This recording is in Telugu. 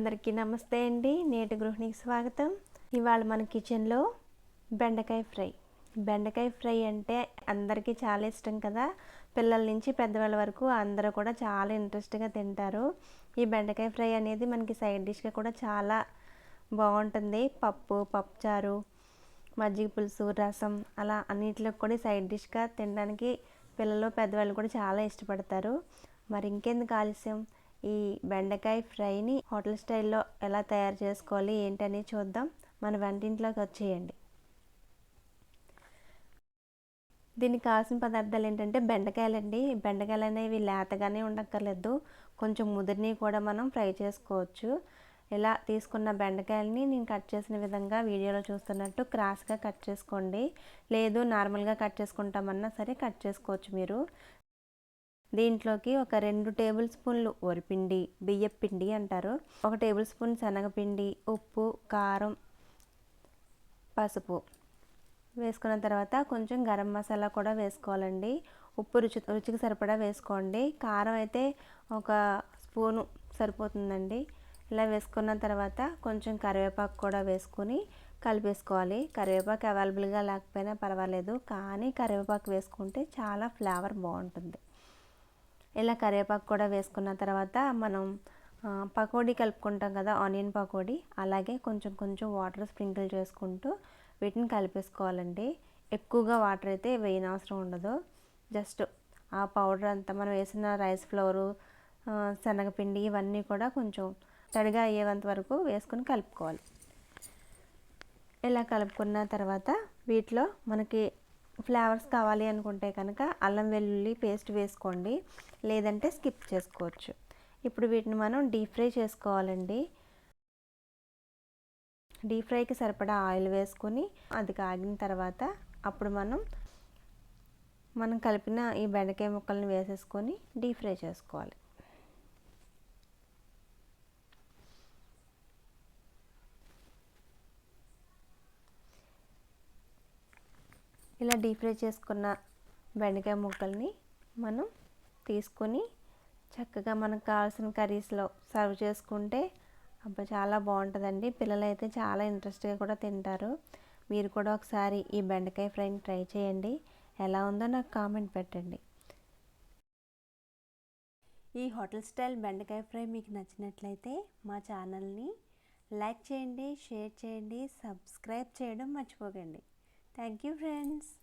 అందరికీ నమస్తే అండి. నేటి గృహిణికి స్వాగతం. ఇవాళ మన కిచెన్లో బెండకాయ ఫ్రై. బెండకాయ ఫ్రై అంటే అందరికీ చాలా ఇష్టం కదా. పిల్లల నుంచి పెద్దవాళ్ళ వరకు అందరూ కూడా చాలా ఇంట్రెస్ట్గా తింటారు. ఈ బెండకాయ ఫ్రై అనేది మనకి సైడ్ డిష్గా కూడా చాలా బాగుంటుంది. పప్పు పప్పుచారు మజ్జిగ పులుసు రసం అలా అన్నిటిలో కూడా సైడ్ డిష్గా తినడానికి పిల్లలు పెద్దవాళ్ళు కూడా చాలా ఇష్టపడతారు. మరి ఇంకెందుకు ఆలస్యం? ఈ బెండకాయ ఫ్రైని హోటల్ స్టైల్లో ఎలా తయారు చేసుకోవాలి ఏంటని చూద్దాం. మన వంటింట్లోకి వచ్చేయండి. దీనికి కావాల్సిన పదార్థాలు ఏంటంటే బెండకాయలండి. బెండకాయలు అనేవి లేతగానే ఉండక్కర్లేదు. కొంచెం ముదిరిని కూడా మనం ఫ్రై చేసుకోవచ్చు. ఇలా తీసుకున్న బెండకాయలని నేను కట్ చేసిన విధంగా వీడియోలో చూస్తున్నట్టు క్రాస్గా కట్ చేసుకోండి. లేదు నార్మల్గా కట్ చేసుకుంటామన్నా సరే కట్ చేసుకోవచ్చు మీరు. దీంట్లోకి ఒక రెండు టేబుల్ స్పూన్లు వరిపిండి బియ్యం పిండి అంటారు. ఒక టేబుల్ స్పూన్ శనగపిండి ఉప్పు కారం పసుపు వేసుకున్న తర్వాత కొంచెం గరం మసాలా కూడా వేసుకోవాలండి. ఉప్పు రుచి రుచికి సరిపడా వేసుకోండి. కారం అయితే ఒక స్పూను సరిపోతుందండి. ఇలా వేసుకున్న తర్వాత కొంచెం కరివేపాకు కూడా వేసుకుని కలిపేసుకోవాలి. కరివేపాకు అవైలబుల్గా లేకపోయినా పర్వాలేదు కానీ కరివేపాకు వేసుకుంటే చాలా ఫ్లేవర్ బాగుంటుంది. ఇలా కరివేపాకు కూడా వేసుకున్న తర్వాత మనం పకోడీ కలుపుకుంటాం కదా ఆనియన్ పకోడీ. అలాగే కొంచెం కొంచెం వాటర్ స్ప్రింకిల్ చేసుకుంటూ వీటిని కలిపేసుకోవాలండి. ఎక్కువగా వాటర్ అయితే వేయనవసరం ఉండదు. జస్ట్ ఆ పౌడర్ అంతా మనం వేసిన రైస్ ఫ్లోరు శనగపిండి ఇవన్నీ కూడా కొంచెం తడిగా అయ్యేంత వరకు వేసుకొని కలుపుకోవాలి. ఇలా కలుపుకున్న తర్వాత వీటిలో మనకి ఫ్లేవర్స్ కావాలి అనుకుంటే కనుక అల్లం వెల్లుల్లి పేస్ట్ వేసుకోండి లేదంటే స్కిప్ చేసుకోవచ్చు. ఇప్పుడు వీటిని మనం డీప్ ఫ్రై చేసుకోవాలండి. డీప్ ఫ్రైకి సరిపడా ఆయిల్ వేసుకొని అది కాగిన తర్వాత అప్పుడు మనం మనం కలిపిన ఈ బెండకాయ ముక్కల్ని వేసేసుకొని డీప్ ఫ్రై చేసుకోవాలి. ఇలా డీప్ ఫ్రై చేసుకున్న బెండకాయ ముక్కల్ని మనం తీసుకొని చక్కగా మనకు కావాల్సిన కర్రీస్లో సర్వ్ చేసుకుంటే అబ్బా చాలా బాగుంటుందండి. పిల్లలు అయితే చాలా ఇంట్రెస్ట్గా కూడా తింటారు. మీరు కూడా ఒకసారి ఈ బెండకాయ ఫ్రైని ట్రై చేయండి. ఎలా ఉందో నాకు కామెంట్ పెట్టండి. ఈ హోటల్ స్టైల్ బెండకాయ ఫ్రై మీకు నచ్చినట్లయితే మా ఛానల్ని లైక్ చేయండి షేర్ చేయండి సబ్స్క్రైబ్ చేయడం మర్చిపోకండి. Thank you friends.